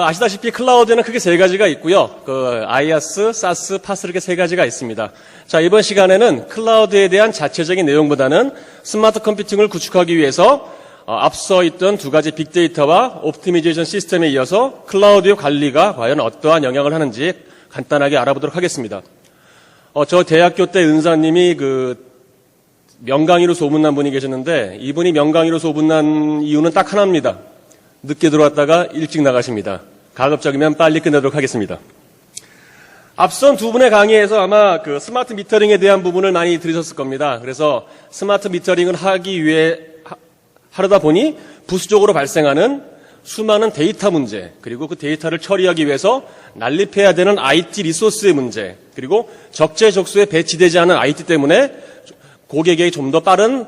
아시다시피 클라우드는 크게 세 가지가 있고요. 그 사스, 파스 이렇게 세 가지가 있습니다. 자, 이번 시간에는 클라우드에 대한 자체적인 내용보다는 스마트 컴퓨팅을 구축하기 위해서 어, 앞서 있던 두 가지 빅데이터와 옵티미제이션 시스템에 이어서 클라우드의 관리가 과연 어떠한 영향을 하는지 간단하게 알아보도록 하겠습니다. 어, 저 대학교 때 은사님이 그 명강의로 소문난 분이 계셨는데 이분이 명강의로 소문난 이유는 딱 하나입니다. 늦게 들어왔다가 일찍 나가십니다. 가급적이면 빨리 끝내도록 하겠습니다. 앞선 두 분의 강의에서 아마 그 스마트 미터링에 대한 부분을 많이 들으셨을 겁니다. 그래서 스마트 미터링을 하기 위해 하- 하려다 보니 부수적으로 발생하는 수많은 데이터 문제, 그리고 그 데이터를 처리하기 위해서 난립해야 되는 IT 리소스의 문제, 그리고 적재적소에 배치되지 않은 IT 때문에 고객에게 좀 더 빠른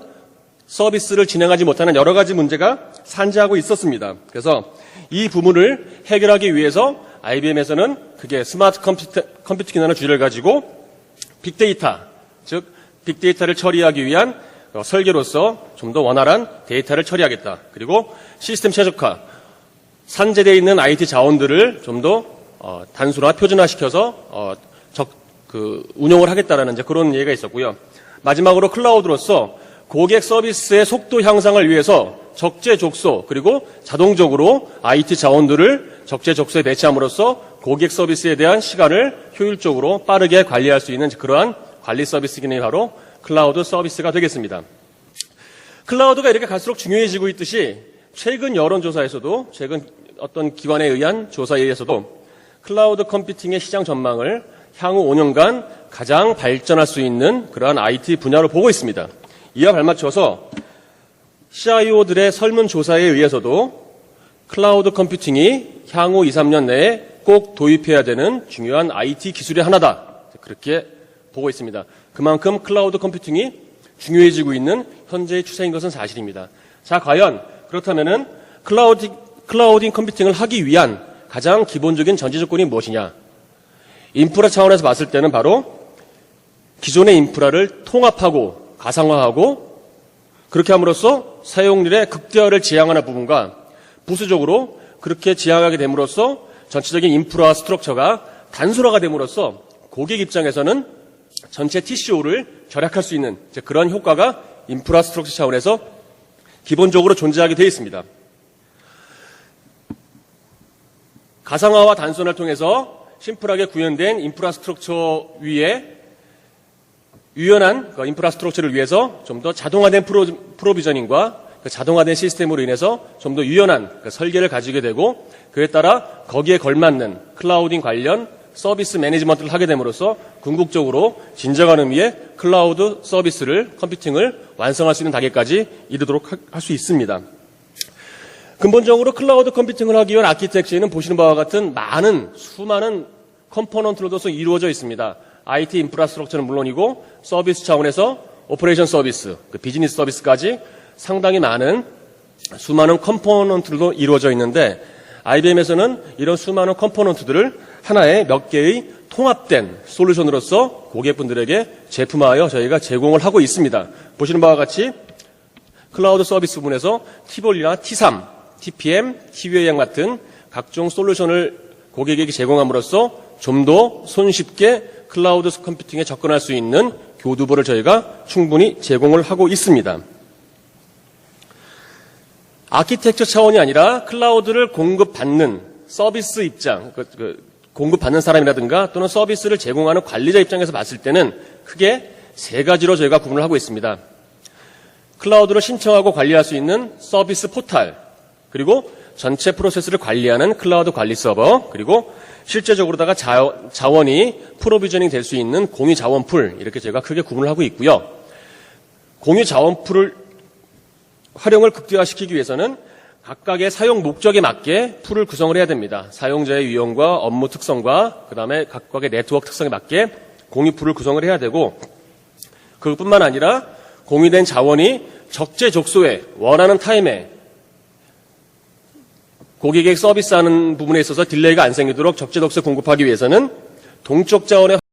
서비스를 진행하지 못하는 여러 가지 문제가 산재하고 있었습니다. 그래서 이 부분을 해결하기 위해서 IBM에서는 그게 스마트 컴퓨터, 컴퓨팅이라는 주제를 가지고 빅데이터, 즉 빅데이터를 처리하기 위한 어, 설계로서 좀 더 원활한 데이터를 처리하겠다. 그리고 시스템 최적화, 산재되어 있는 IT 자원들을 좀더 어, 단순화, 표준화시켜서 어, 적, 그 운용을 하겠다라는 이제 그런 얘기가 있었고요. 마지막으로 클라우드로서 고객 서비스의 속도 향상을 위해서 적재적소 그리고 자동적으로 IT 자원들을 적재적소에 배치함으로써 고객 서비스에 대한 시간을 효율적으로 빠르게 관리할 수 있는 그러한 관리 서비스 기능이 바로 클라우드 서비스가 되겠습니다. 클라우드가 이렇게 갈수록 중요해지고 있듯이 최근 여론조사에서도 최근 어떤 기관에 의한 조사에 의해서도 클라우드 컴퓨팅의 시장 전망을 향후 5년간 가장 발전할 수 있는 그러한 IT 분야로 보고 있습니다. 이와 발맞춰서 CIO들의 설문조사에 의해서도 클라우드 컴퓨팅이 향후 2, 3년 내에 꼭 도입해야 되는 중요한 IT 기술의 하나다. 그렇게 보고 있습니다. 그만큼 클라우드 컴퓨팅이 중요해지고 있는 현재의 추세인 것은 사실입니다. 자, 과연 그렇다면은 클라우드, 클라우딩 컴퓨팅을 하기 위한 가장 기본적인 전제 조건이 무엇이냐? 인프라 차원에서 봤을 때는 바로 기존의 인프라를 통합하고 가상화하고 그렇게 함으로써 사용률의 극대화를 지향하는 부분과 부수적으로 그렇게 지향하게 됨으로써 전체적인 인프라 스트럭처가 단순화가 됨으로써 고객 입장에서는 전체 TCO를 절약할 수 있는 그런 효과가 인프라 스트럭처 차원에서 기본적으로 존재하게 되어 있습니다. 가상화와 단순화를 통해서 심플하게 구현된 인프라 스트럭처 위에 유연한 그 인프라 스트럭처를 위해서 좀 더 자동화된 프로, 프로비저닝과 그 자동화된 시스템으로 인해서 좀 더 유연한 그 설계를 가지게 되고 그에 따라 거기에 걸맞는 클라우딩 관련 서비스 매니지먼트를 하게 됨으로써 궁극적으로 진정한 의미의 클라우드 서비스를 컴퓨팅을 완성할 수 있는 단계까지 이르도록 할 수 있습니다. 근본적으로 클라우드 컴퓨팅을 하기 위한 아키텍처는 보시는 바와 같은 많은 수많은 컴포넌트로서 이루어져 있습니다. IT 인프라스트럭처는 물론이고 서비스 차원에서 오퍼레이션 서비스, 그 비즈니스 서비스까지 상당히 많은 수많은 컴포넌트로 이루어져 있는데 IBM에서는 이런 수많은 컴포넌트들을 하나의 몇 개의 통합된 솔루션으로서 고객분들에게 제품화하여 저희가 제공을 하고 있습니다. 보시는 바와 같이 클라우드 서비스 부분에서 티볼이나 T3, TPM, TVAM 같은 각종 솔루션을 고객에게 제공함으로써 좀 더 손쉽게 클라우드 컴퓨팅에 접근할 수 있는 교두보를 저희가 충분히 제공을 하고 있습니다. 아키텍처 차원이 아니라 클라우드를 공급받는 서비스 입장, 그, 그, 공급받는 사람이라든가 또는 서비스를 제공하는 관리자 입장에서 봤을 때는 크게 세 가지로 저희가 구분을 하고 있습니다. 클라우드로 신청하고 관리할 수 있는 서비스 포탈, 그리고 전체 프로세스를 관리하는 클라우드 관리 서버, 그리고 실제적으로다가 자, 자원이 프로비저닝 될 수 있는 공유 자원 풀, 이렇게 제가 크게 구분을 하고 있고요. 공유 자원 풀을 활용을 극대화시키기 위해서는 각각의 사용 목적에 맞게 풀을 구성을 해야 됩니다. 사용자의 유형과 업무 특성과 그 다음에 각각의 네트워크 특성에 맞게 공유 풀을 구성을 해야 되고 그것뿐만 아니라 공유된 자원이 적재적소에 원하는 타임에 고객에게 서비스하는 부분에 있어서 딜레이가 안 생기도록 적재적소에 공급하기 위해서는 동적 자원의